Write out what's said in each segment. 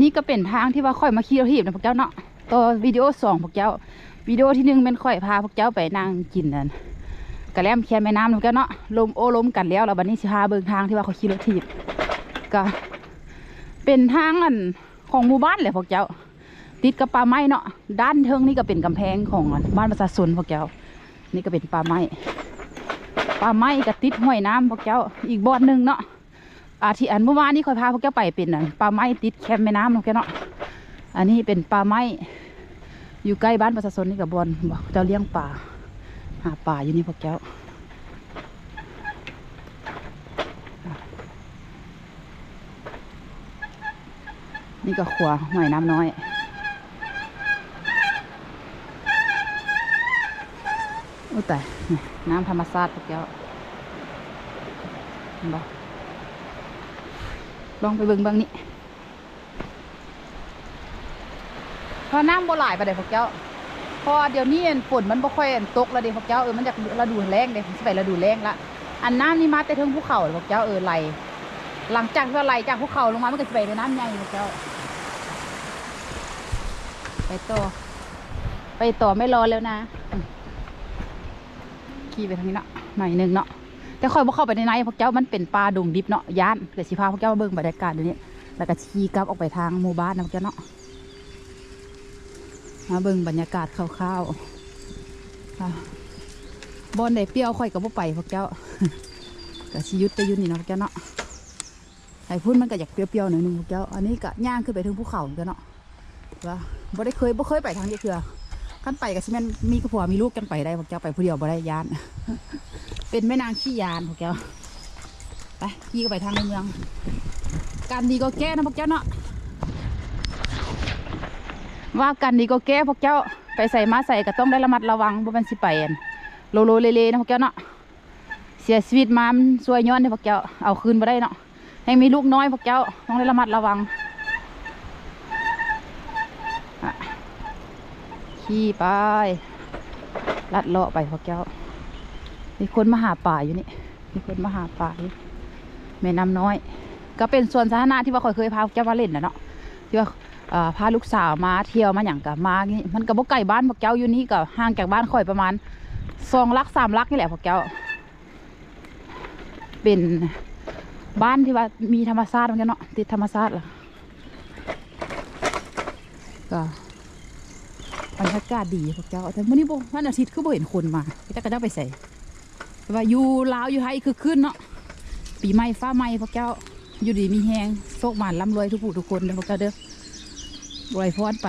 นี่ก็เป็นทางที่ว่าค่อยมาขี่รถถีบนะพวกเจ้าเนาะตัววิดีโอสองพวกเจ้าวิดีโอที่หนึ่งเป็นค่อยพาพวกเจ้าไปนั่งกินนั่นกระแลมเคียนแม่น้ำนะพวกเจ้าเนาะลมโอ้ลมกันแล้วแล้วบัดนี้สิพาเบิ่งทางที่ว่าเขาขี่รถถีบก็เป็นทางอันของหมู่บ้านเลยพวกเจ้า ติดกับป่าไม้เนาะด้านเทิงนี่ก็เป็นกำแพงของบ้านประชาชนพวกเจ้า นี่ก็เป็นป่าไม้ป่าไม้ก็ติดห้วยน้ำพวกเจ้าอีกบ่อนหนึ่งเนาะ อาที่อันเมื่อวานนี้คอยพาพวกเจ้าไปเป็นอันปลาไม้ติดแคมป์แม่น้ำเนาะแกเนาะอันนี้เป็นปลาไม้อยู่ใกล้บ้านประชาชนนี่กับบอนบอกเจ้าเลี้ยงปลาหาปลาอยู่นี่พวกเจ้านี่ก็ขัวหอยน้ำน้อยอุ้ยแต่น้ำธรรมชาติพวกเจ้าเห็นบ่ ลองไปเบิ่งบิ่งนี่พราะน้ำบ่หลายไปเลยพวกเจ้า พอเดี๋ยวนี้ฝนมันบ่ค่อยตกแล้วเด้พวกเจ้าเออมันจากฤดูแล้งเด้สิไปฤดูแล้งละอันน้ำนี่มาแต่เทิงภูเขาเลยพวกเจ้าเออไหลหลังจากที่ไหลจากภูเขาลงมามันก็สิไปในน้ำใหญ่พวกเจ้า ไปต่อ ไปต่อไม่รอแล้วนะ ขี่ไปทางนี้เนาะหน่อยหนึงเนาะ แต่ค่อยบ่เข้าไปในในพวกเจ้ามันเป็นป่าดงดิบเนาะย่านเดี๋ยวสิพาพวกเจ้ามาเบิ่งบรรยากาศเดี๋ยวนี้แล้วก็ขี่กลับออกไปทางหมู่บ้านนะพวกเจ้าเนาะมาเบิ่งบรรยากาศคร่าวๆค่ะบอนได้เปรี้ยวค่อยกับบ่ไปพวกเจ้าก็สิหยุดไปยุ่นนี่เนาะพวกเจ้าเนาะไอ้พุ่นมันก็อยากเปรี้ยวๆหน่อยหนึงพวกเจ้าอันนี้ก็ย่างขึ้นไปถึงภูเขาเหมือนกันเนาะว่าบ่ได้เคยบ่เคยไปทางนี้เถื่อ ขั้นไปก็สิแม่นมีกระผัวมีลูกกันไปได้พวกเจ้าไปผู้เดียวบ่ได้ยาน เป็นแม่นางขี้ยานพวกเจ้าไปขี่ก็ไปทางในเมือง การดีก็แก้นะพวกเจ้าเนาะว่ากันดีก็แก้พวกเจ้าไปใส่มาใส่ก็ต้องได้ระมัดระวังบ่แมันสิไปอันโลโลเลเลนะพวกเจ้าเนาะเสียชีวิตมามันซวยย้อนเด้อพวกเจ้าเอาคืนมาได้เนาะยังมีลูกน้อยพวกเจ้าต้องได้ระมัดระวังอะ ขี่ไปลัดเลาะไปพวกเจ้ามีคนมาหาป่าอยู่นี่มีคนมาหาป่าอยู่แม่น้ำน้อย ก็เป็นส่วนสาธารณะที่ว่าคอยเคยพาเจ้ามาเล่นนะเนาะที่ว่าพาลูกสาวมาเที่ยวมาอย่างกับมานี่มันก็บ่ไกลบ้านพวกเจ้าอยู่นี่ก็ห่างจากบ้านข่อยประมาณสองลักสามลักนี่แหละพวกเจ้า เป็นบ้านที่ว่ามีธรรมชาติเหมือนกันเนาะติดธรรมชาติล่ะก็ รรยากาศดีพวกเจ้าแต่เมื่อนี้บ่วันอาทิตย์คือบ่เห็นคนมาเจ้าก็เจ้าไปใส่แต่ว่าอยู่ลาวอยู่ไทยคือขึ้นเนาะปีใหม่ฟ้าใหม่พวกเจ้าอยู่ดีมีแหงโชคหมานร่ำรวยทุกผู้ทุกคนเลยพวกเจ้าเด้อรวยพรไป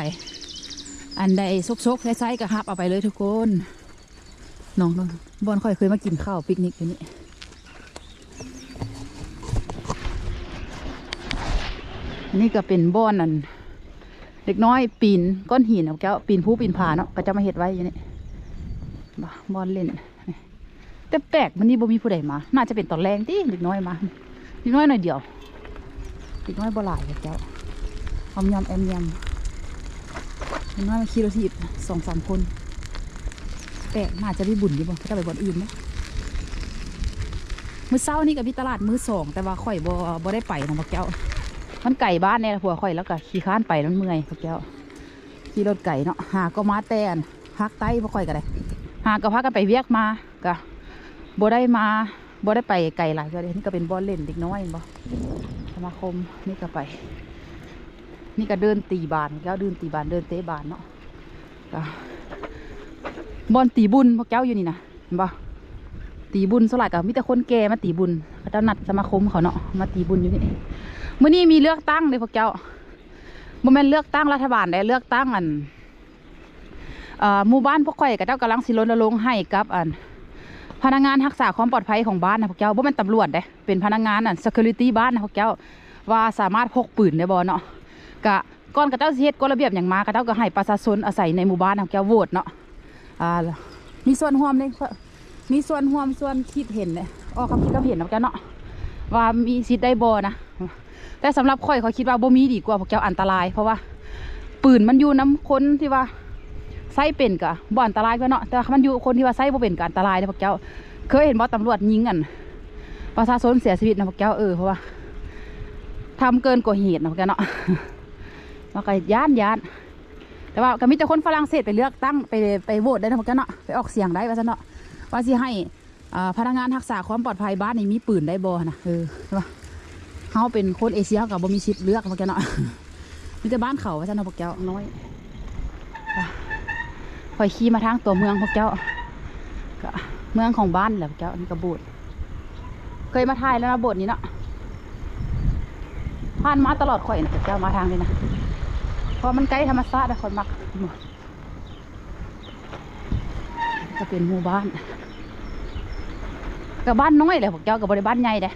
อันใดซกๆใช้ๆก็ฮับเอาไปเลยทุกคนน้องบอนค่อยเคยมากินข้าวปิกนิกอยู่นี่นี่ก็เป็นบ่อนอัน เด็กน้อยปีนก้อนหินเอาแก้วปีนผู้ปีนผาเนาะก็จะมาเห็ดไว้อยู่นี่บ่บ่อนเล่นแต่แปลกมันนี่บ่มีผู้ใดมา น่าจะเป็นตอนแรงที่เด็กน้อยมาเด็กน้อยหน่อยเดียวเด็กน้อยบ่หลายเจ้าอมยำแอมยำเด็กน้อยมาขี่รถถีบสองสามคนแปลกน่าจะได้บุญดีบ่ถ้าไปบ่อนอื่นไหมมื้อเช้านี่กับพี่ตลาดมื้อสองแต่ว่าข่อยบ่บ่ได้ไปนะพวกเจ้า มันไก่บ้านเนี่ยหัวข่อยแล้วก็ขี่ข้านไปมันเมื่อยพวกเจ้าขี่รถไก่เนาะหาก็มาแตนพักใต้พวกข่อยก็ได้หาก็พากันไปเวียกมาก็บ่ได้มาบ่ได้ไปไกลหลายก็เลยนี่ก็เป็นบอลเล่นเด็กน้อยบ่สมาคมนี่ก็ไป นี่ก็เดินตีบานแล้วเดินตีบานเดินเตะบานเนาะก็บอลตีบุญพวกเจ้าอยู่นี่นะเห็นบ่ตีบุญสลายกับมีแต่คนแก่มาตีบุญ เขาเจ้านัดสมาคมเขาเนาะมาตีบุญอยู่นี่เมื้อนี้มีเลือกตั้งเลยพวกเจ้าบ่แม่นเลือกตั้งรัฐบาลได้เลือกตั้งอันหมู่บ้านพวกข่อยกับเจ้ากำลังสิรณรงค์ให้กับอันพนักงานรักษาความปลอดภัยของบ้านนะพวกเจ้าบ่แม่นตำรวจเด้เป็นพนักงานอัน security บ้านนะพวกเจ้าว่าสามารถพกปืนได้บ่เนาะกะก่อนกับเจ้าสิเฮ็ดกฎระเบียบอย่างมากับเจ้าก็ให้ประชาชนอาศัยในหมู่บ้านนะพวกเจ้าโหวตเนาะอ่ามีส่วนร่วมในมีส่วนร่วมส่วนคิดเห็นเนี่ย ออกควาคิดควาเห็นนะพวกเนาะว่ามีสิทธิ์ได้บ่นะแต่สำหรับข่อยเขาคิดว่าบ่มีดีกว่าพวกเจ้าอันตราย เพราะว่า ปืนมันอยู่น้คนที่ว่าไส้เป็นกะบ่อันตรายก็เนาะแต่มันอยู่คนที่ว่าไส้บ่เป็นกะอันตรายนะพวกเจ้าเคยเห็นบ่ตำรวจยิงกันประชาชนเสียชีวิตนะพวกเจ้าเออเพราะว่าทำเกินกว่าเหตุนะพวกเจ้าเนาะว่าก็ย่านย่านแต่ว่าก็มีแต่คนฝรั่งเศสไปเลือกตั้งไปไปโหวตได้นะพวกแกเนาะไปออกเสียงได้ว่าซะเนาะว่าสิให้ พนักงานรักษาความปลอดภัยบ้านนี่มีปืนได้บ่นะเออใช่ปะเขาเป็นคนเอเชียกับบ่มีสิทธิ์เลือกพวกกันเนาะมีแต่บ้านเขาว่าซะเนาะพวกเจ้าน้อยไปคอยขี่มาทางตัวเมืองพวกเจ้าก็เมืองของบ้านแหละพวกเจ้านี่ก็โบสถ์เคยมาถ่ายแล้วนะโบสถ์นี้เนาะผ่านมาตลอดข่อยนะพวกเจ้ามาทางนี้นะเพราะมันใกล้ธรรมชาติอะคนมักก็เป็นหมู่บ้าน กับบ้านน้อยเลยพวกเจ้ากับบริบ้านใหญ่เด้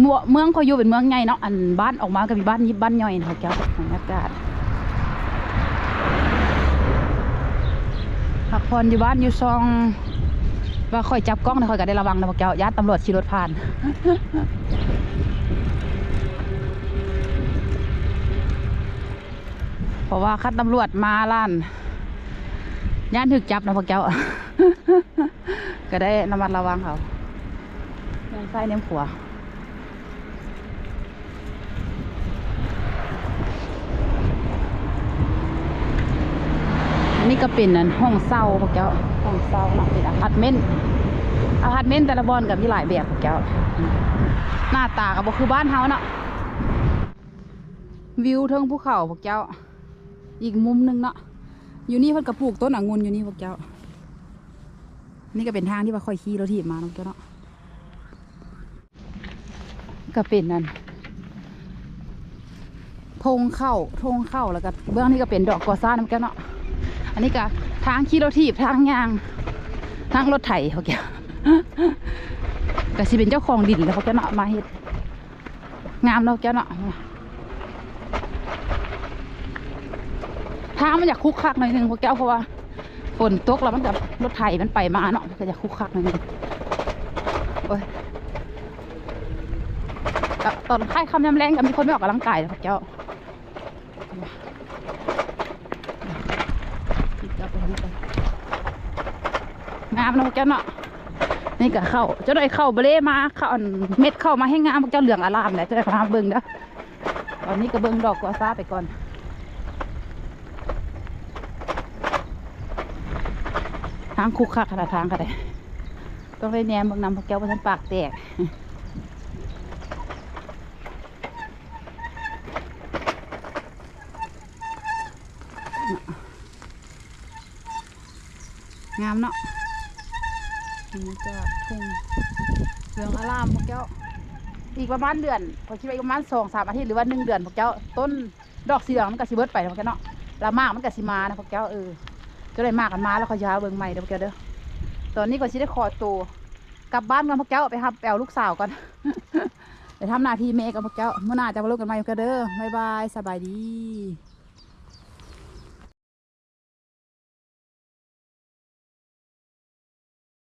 เมืองเมืองขาอยู่เป็นเมืองใหญ่เนาะอันบ้านออกมาก็มีบ้านยิบบ้านย่อยนะพวกเจ้าบรรยากาศพักผ่อนอยู่บ้านอยู่ซองว่าคอยจับกล้องนะคอยก็ได้ระวังนะพวกเจ้าญาติตำรวจขี่รถผ่านเพราะว่าคัดตำรวจมาล้านย่านถึกจับนะพวกเจ้า ก็ได้ระมัดระวังเขา เนียซ้ายเนียขวาอันนี้ก็เป็นนั่นห้องเศร้าพวกเจ้าห้องเศร้าเนาะเป็นอพาร์ตเมนต์อพาร์ตเมนต์แต่ละบอนกับมีหลายแบบพวกเจ้าหน้าตาก็บ่คือบ้านเฮาเนาะวิวเทิงภูเขาพวกเจ้า อีกมุมหนึงเนาะอยู่นี่เพิ่นกระปลูกต้นองุ่นอยู่นี่พวกเจ้า นี่ก็เป็นทางที่ว่าค่อยขี่รถถีบมาเนาะพวกเจ้าเนาะ ก็เป็นนั่นธงเข้าธงเข้าแล้วก็เบื้องนี้ก็เป็นดอกกอซ่านะพวกเจ้าเนาะอันนี้ก็ทางขี่รถถีบทางยางทางรถไถพวกเจ้าก็สิเป็นเจ้าของดินแล้วพวกเจ้เนาะมาเฮ็ดงามเนาะพวกเจ้าเนาะทางมันอยากคุกคักหน่อยนึงพวกแก้วเพราะว่าฝนตกแล้วมันกับรถไถมันไปมาเนาะมันก็จะคุกคักหน่อยนึงโอ้ย ตอนค่ายคำยำแรงก็มีคนไม่ออกกำลังกายนะพวกเจ้างามนะพวกเจ้าเนาะนี่ก็เข้าเจ้าได้เข้าเบลมาเข้าเม็ดเข้ามาให้งามพวกเจ้าเหลืองอารามแหละเจ้าได้พาเบิ่งเด้อตอนนี้ก็เบิ่งดอกกัวซาไปก่อนทางคุกคักขนาดทางก็ได้ต้องได้แนมบางนำพวกแก้วพทันปากแตก งามเนาะนนี้ก็ทุ่งเหลืองอารามพวกแก้วอีกประมาณเดือนพอคิดว่าอีกประมาณสองสามอาทิตย์หรือว่าหนึ่งเดือนพวกแก้วต้นดอกสีเหลืองมันก็สิเบิดไปพวกแก้วเนาะละมากมันก็สิมานะพวกแก้วเออจะได้มากกันมาแล้วขาจะหาเบิ่งใหม่เด้อพวกแกเด้อตอนนี้ก็ชิได้คอตัวกลับบ้านกันพวกแก้วไปหาแปลลูกสาวก่อนไปทำหน้าที่เมย์กับพวกแก้วเมื่อหน้าจะมาลูกกันใหม่พวกแกเด้อบ๊ายบายสบายดี